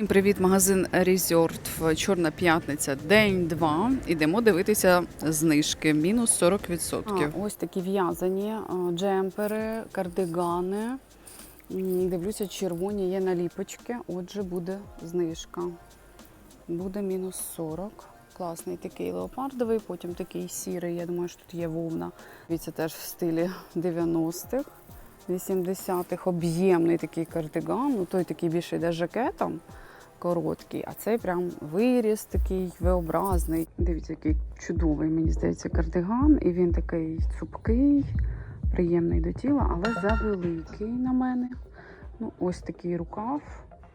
Всім Привіт, магазин Resort. Чорна п'ятниця, день два. Ідемо дивитися знижки. Мінус 40%. А, ось такі в'язані джемпери, кардигани. Дивлюся, червоні є наліпочки. Отже, буде знижка. Буде мінус 40. Класний такий леопардовий, потім такий сірий. Я думаю, що тут є вовна. Дивіться, теж в стилі 90-х, 80-х. Об'ємний такий кардиган. Ну, той такий більше йде жакетом короткий, а цей прям виріс такий V-образний. Дивіться, який чудовий, мені здається, кардиган. І він такий цупкий, приємний до тіла, але завеликий на мене. Ну, ось такий рукав,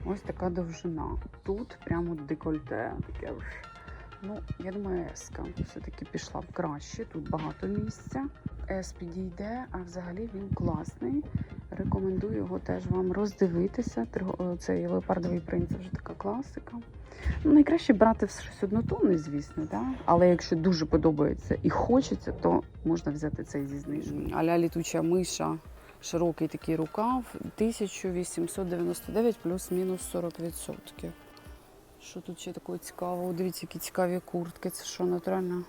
ось така довжина. Тут прямо декольте. Таке. Ну, я думаю, еска все-таки пішла б краще. Тут багато місця. Ес підійде, а взагалі він класний. Рекомендую його теж вам роздивитися. Цей леопардовий принц вже така класика. Ну, найкраще брати щось однотонне, звісно, да? але якщо дуже подобається і хочеться, то можна взяти цей зі знижкою. Аля літуча миша, широкий такий рукав, 1899 плюс-мінус 40%. Що тут ще такого цікавого? Дивіться, які цікаві куртки. Це що, натуральна?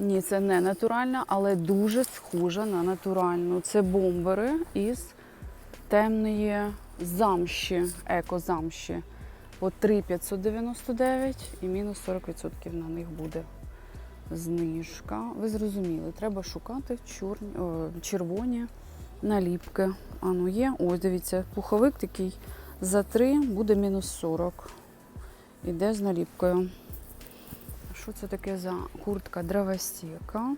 Ні, це не натуральна, але дуже схожа на натуральну. Це бомбери із темної замші, еко-замші. По 3,599 і мінус 40% на них буде знижка. Ви зрозуміли, треба шукати чорні, о, червоні наліпки. А ну є. Ось дивіться, пуховик такий за 3 буде мінус 40. Іде з наліпкою. Що це таке за куртка дровостіка?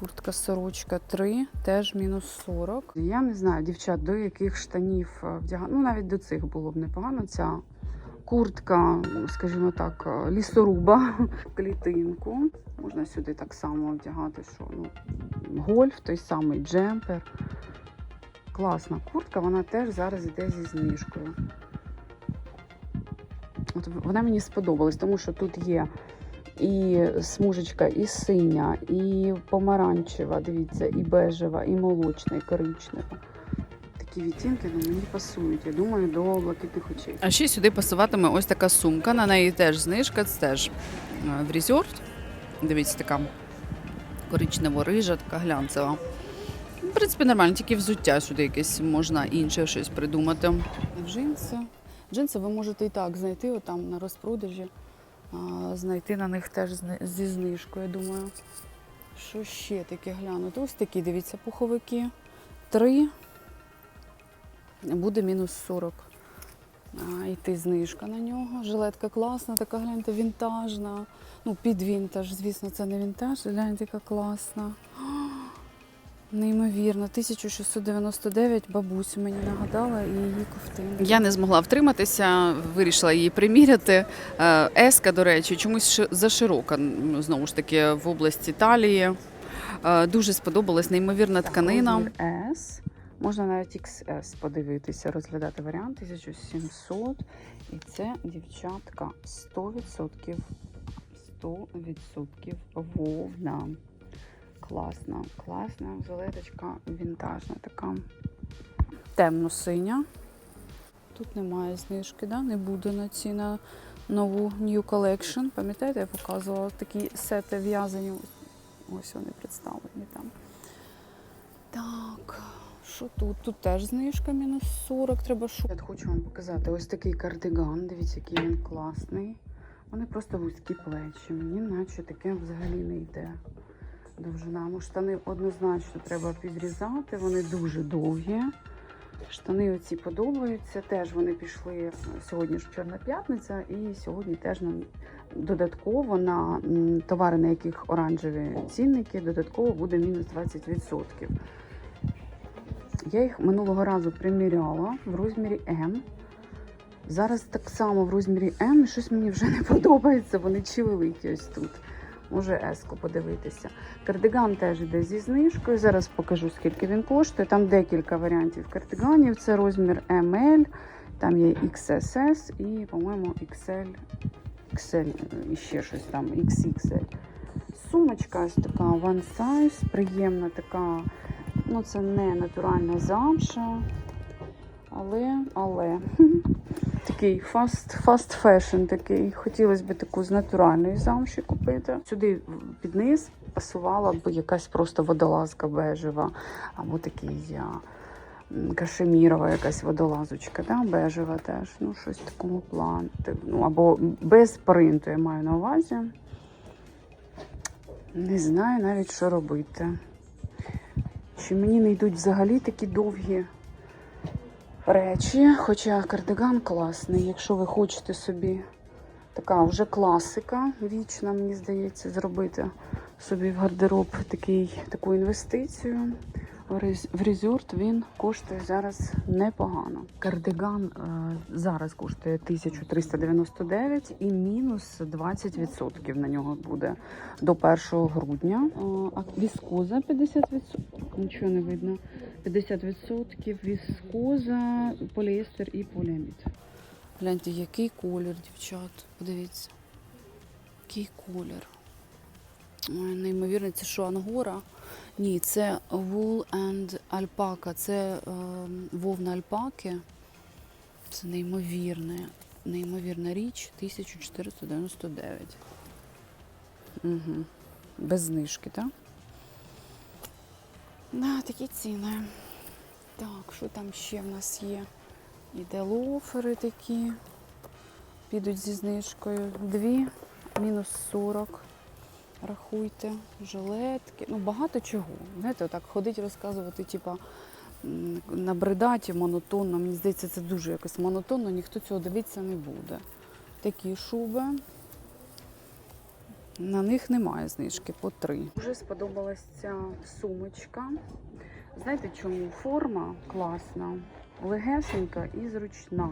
Куртка сорочка 3, теж мінус 40. Я не знаю, дівчат, до яких штанів вдягати. Ну, навіть до цих було б непогано. Ця куртка, скажімо так, е, лісоруба в клітинку. Можна сюди так само вдягати, що ну, гольф, той самий джемпер. Класна куртка, вона теж зараз йде зі знижкою. От вона мені сподобалась, тому що тут є і смужечка, і синя, і помаранчева, дивіться, і бежева, і молочна, і коричнева. Такі відтінки ну, мені пасують. Я думаю, до блакитних очей. А ще сюди пасуватиме ось така сумка. На неї теж знижка. Це теж е, в Resort. Дивіться, така коричнево-рижа, така глянцева. В принципі, нормально, тільки взуття сюди якесь можна інше щось придумати. Джинси. Джинси ви можете і так знайти отам на розпродажі. Знайти на них теж зі знижкою, я думаю. Що ще таке глянути? Ось такі, дивіться, пуховики. Три. Буде мінус 40. А, йти знижка на нього. Жилетка класна, така гляньте, вінтажна. Ну, під вінтаж, звісно, це не вінтаж. Гляньте, яка класна. Неймовірно, 1699 бабуся мені нагадала і її ковтинка. Я не змогла втриматися, вирішила її приміряти. Е, Еска, до речі, чомусь ши- заширока, знову ж таки, в області талії. Е, Дуже сподобалась неймовірна тканина. S. Можна навіть XS подивитися, розглядати варіант 1700. І це дівчатка 100%. 100% вовна. Класна, класна жилеточка, вінтажна така. Темно-синя. Тут немає знижки, да? не буде на ці на нову New Collection. Пам'ятаєте, я показувала такі сети в'язані. Ось вони представлені там. Так, що тут? Тут теж знижка мінус 40, треба шукати. Хочу вам показати ось такий кардиган. Дивіться, який він класний. Вони просто вузькі плечі. Мені наче таке взагалі не йде. Довжина. Штани однозначно треба підрізати, вони дуже довгі. Штани оці подобаються. Теж вони пішли сьогодні ж Чорна п'ятниця, і сьогодні теж нам додатково на товари, на яких оранжеві цінники, додатково буде мінус 20%. Я їх минулого разу приміряла в розмірі М. Зараз так само в розмірі М, щось мені вже не подобається, вони чи великі ось тут. Може еску подивитися. Кардиган теж йде зі знижкою. Зараз покажу, скільки він коштує. Там декілька варіантів кардиганів. Це розмір ML, там є XSS і, по-моєму, XL, XL, і ще щось там, XXL. Сумочка ось така one size, приємна така, ну це не натуральна замша. Але, але. Такий фаст, фаст фешн такий. Хотілося б таку з натуральної замші купити. Сюди під низ пасувала б якась просто водолазка бежева, або такий кашемірова якась водолазочка, да? бежева теж. Ну, щось такому плані. Ну, або без принту я маю на увазі. Не знаю навіть, що робити. Чи мені не йдуть взагалі такі довгі речі, хоча кардиган класний, якщо ви хочете собі така вже класика вічна, мені здається, зробити собі в гардероб такий, таку інвестицію. В рез- В резорт він коштує зараз непогано. Кардиган е, зараз коштує 1399 і мінус 20% на нього буде до 1 грудня. Е, А віскоза 50%, нічого не видно. 50% віскоза, поліестер і поліамід. Гляньте, який колір, дівчат. Подивіться. Який колір. Неймовірно, це що, ангора? Ні, це wool and alpaca. Це е, вовна альпаки. Це неймовірне, неймовірна річ 1499. Угу. Без знижки, так? Да, такі ціни. Так, що там ще в нас є? Іде лофери такі. Підуть зі знижкою. Дві, мінус 40. Рахуйте, жилетки. Ну, багато чого. Знаєте, отак ходить розказувати, типа м, набридаті, монотонно. Мені здається, це дуже якось монотонно, ніхто цього дивитися не буде. Такі шуби. На них немає знижки по три. Дуже сподобалась ця сумочка. Знаєте, чому форма класна, легесенька і зручна.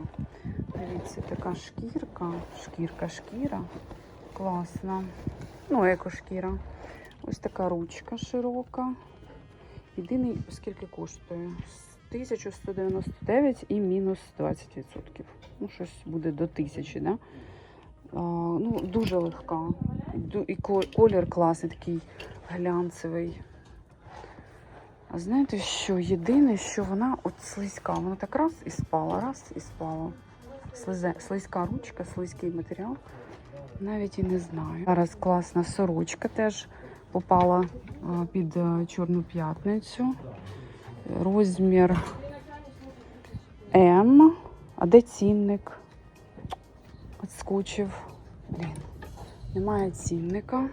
Дивіться, така шкірка, шкірка, шкіра. Класна. Ну, екошкіра. Ось така ручка широка. Єдиний, скільки коштує? 1199 і мінус 20%. Ну, щось буде до 1000, да? А, ну, дуже легка. І колір класний, такий глянцевий. А знаєте що? Єдине, що вона от слизька. Вона так раз і спала, раз і спала. Слизька ручка, слизький матеріал. Навіть і не знаю. Зараз класна сорочка теж попала під е, Чорну п'ятницю. Розмір М. А де цінник? Отскочив. Блін, немає цінника.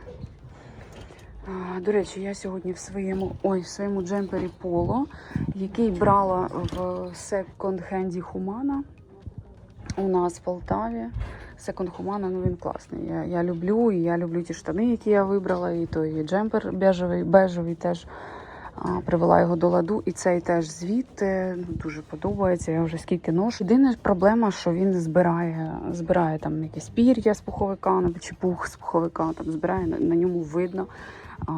До речі, я сьогодні в своєму ой, в своєму джемпері Поло, який брала в секонд-хенді Хумана у нас в Полтаві. Секонд Хумана, ну він класний. Я, я люблю, і я люблю ті штани, які я вибрала, і той джемпер бежевий, бежевий теж а, привела його до ладу. І цей теж звідти ну, дуже подобається. Я вже скільки ношу. Єдина проблема, що він збирає, збирає там якісь пір'я з пуховика, чи пух з пуховика, там збирає на, на ньому видно а,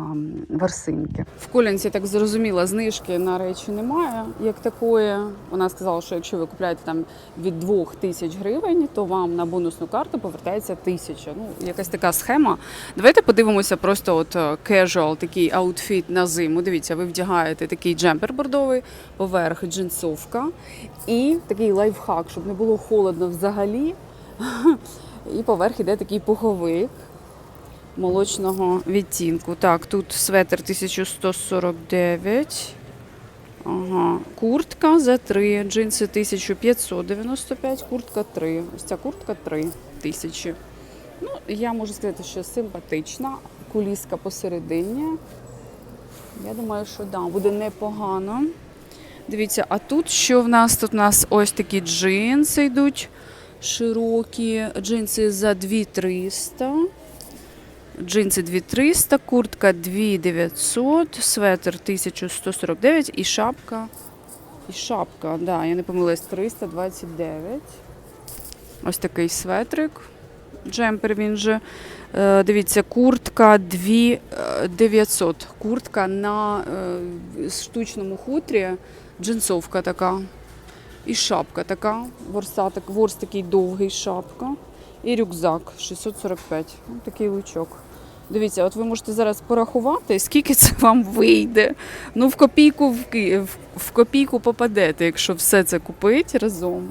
ворсинки. В Колінці так зрозуміла, знижки на речі немає. Як такої, вона сказала, що якщо ви купуєте там від 2 тисяч гривень, то вам на бонусну карту повертається тисяча. Ну, якась така схема. Давайте подивимося просто от е, casual, такий аутфіт на зиму. Дивіться, ви вдягаєте такий джемпер бордовий, поверх джинсовка і такий лайфхак, щоб не було холодно взагалі. І поверх іде такий пуховик молочного відтінку. Так, тут светр 1149. Ага. Куртка за 3, джинси 1595, куртка 3. Ось ця куртка 3 тисячі. Ну, я можу сказати, що симпатична. Куліска посередині. Я думаю, що да, буде непогано. Дивіться, а тут що в нас? Тут у нас ось такі джинси йдуть широкі. Джинси за 2300. Джинси 2300, куртка 2900, светр 1149 і шапка. І шапка, да, я не помилилась, 329. Ось такий светрик. Джемпер він же. Е, дивіться, куртка 2900. Куртка на е, штучному хутрі, джинсовка така. І шапка така, ворсатик, ворс такий довгий шапка. І рюкзак 645. Ось такий лучок. Дивіться, от ви можете зараз порахувати, скільки це вам вийде. Ну, в копійку в, в, копійку попадете, якщо все це купити разом.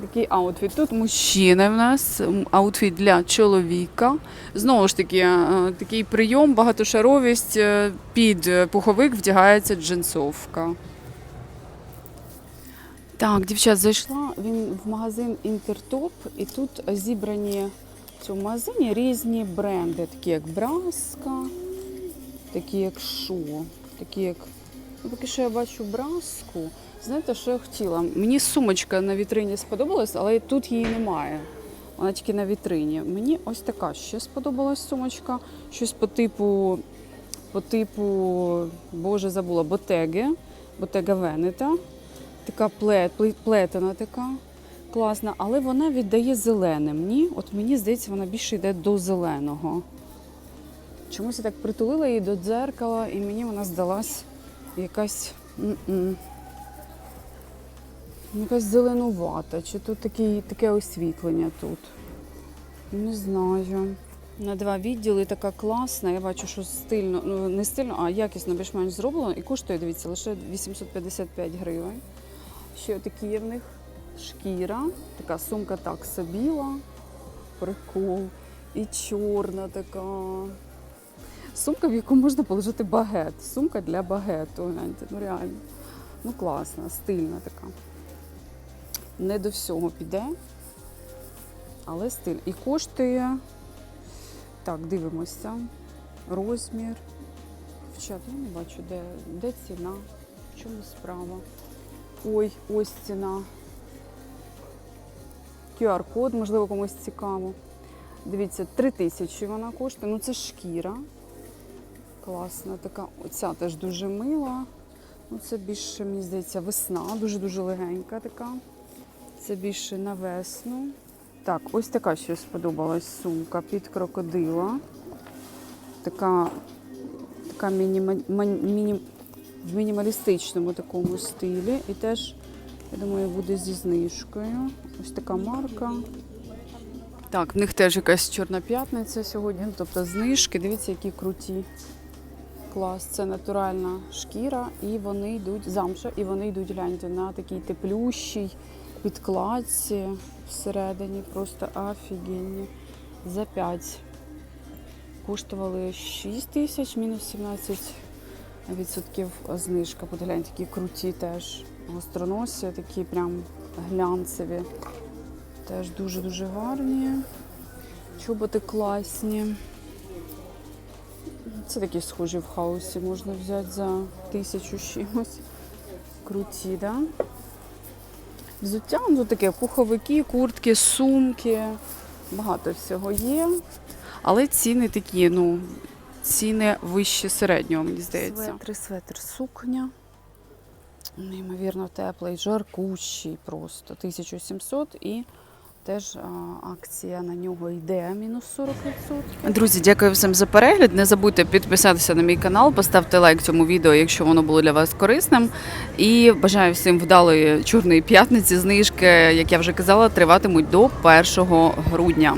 Такий аутфіт. Тут мужчина в нас, аутфіт для чоловіка. Знову ж таки, е, такий прийом, багатошаровість. е, Під е, пуховик вдягається джинсовка. Так, дівчат, зайшла він в магазин Інтертоп, і тут зібрані в цьому магазині різні бренди, такі як Браска, такі як Шо, такі як. Ну, поки що я бачу браску. Знаєте, що я хотіла? Мені сумочка на вітрині сподобалась, але тут її немає. Вона тільки на вітрині. Мені ось така ще сподобалась сумочка. Щось по типу, по типу, боже, забула, ботеги, ботега Венета. Така плет, плетена така класна, але вона віддає зеленим. Ні, от мені здається, вона більше йде до зеленого. Чомусь я так притулила її до дзеркала, і мені вона здалась якась. Якась зеленувата, чи тут такі, таке освітлення тут. Не знаю. На два відділи така класна. Я бачу, що стильно, ну не стильно, а якісно більш-менш зроблено. І коштує, дивіться, лише 855 гривень. Ще такі в них шкіра, така сумка так собіла, прикол. І чорна така. Сумка, в яку можна положити багет. Сумка для багету. Гляньте, ну реально. Ну класна, стильна така. Не до всього піде, але стиль. І коштує. Так, дивимося. Розмір. Дівчат, я не бачу, де, де ціна, в чому справа. Ой, ось ціна. QR-код, можливо, комусь цікаво. Дивіться, 3 тисячі вона коштує. Ну це шкіра. Класна така. Оця теж дуже мила. Ну, це більше, мені здається, весна, дуже-дуже легенька така. Це більше на весну. Так, ось така ще сподобалась сумка під крокодила. Така, така ман- міні, в мінімалістичному такому стилі. І теж, я думаю, буде зі знижкою. Ось така марка. Так, в них теж якась чорна п'ятниця сьогодні, ну, тобто знижки. Дивіться, які круті. Клас, це натуральна шкіра, і вони йдуть замша, і вони йдуть гляньте на такій теплющій підкладці всередині. Просто офігенні. За 5 коштували 6 тисяч, мінус 17 відсотків знижка. Подгляньте, такі круті теж гостроносі, такі прям глянцеві. Теж дуже-дуже гарні. Чоботи класні. Це такі схожі в хаусі, можна взяти за тисячу чимось. Круті, да? Взуття, ну таке, пуховики, куртки, сумки. Багато всього є. Але ціни такі, ну, ціни вище середнього, мені здається. Светри, светр, сукня. Неймовірно теплий, жаркущий просто. 1700 і теж акція на нього йде мінус 40%. Друзі, дякую всім за перегляд. Не забудьте підписатися на мій канал, поставте лайк цьому відео, якщо воно було для вас корисним. І бажаю всім вдалої чорної п'ятниці. Знижки, як я вже казала, триватимуть до 1 грудня.